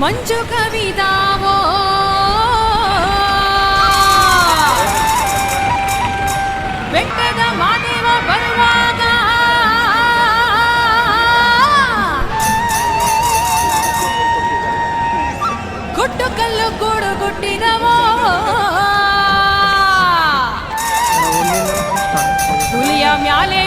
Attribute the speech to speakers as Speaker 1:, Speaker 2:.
Speaker 1: ಮಂಜು ಕವಿದಾವೋ ಬೆಟ್ಟದ ಮಾದೇವ ಬರುವಾಗ. ಗುಡ್ಡು ಕಲ್ಲು ಗೂಡು ಗುಟ್ಟಿದವೋ ಹುಲಿಯ ಮ್ಯಾಲೆ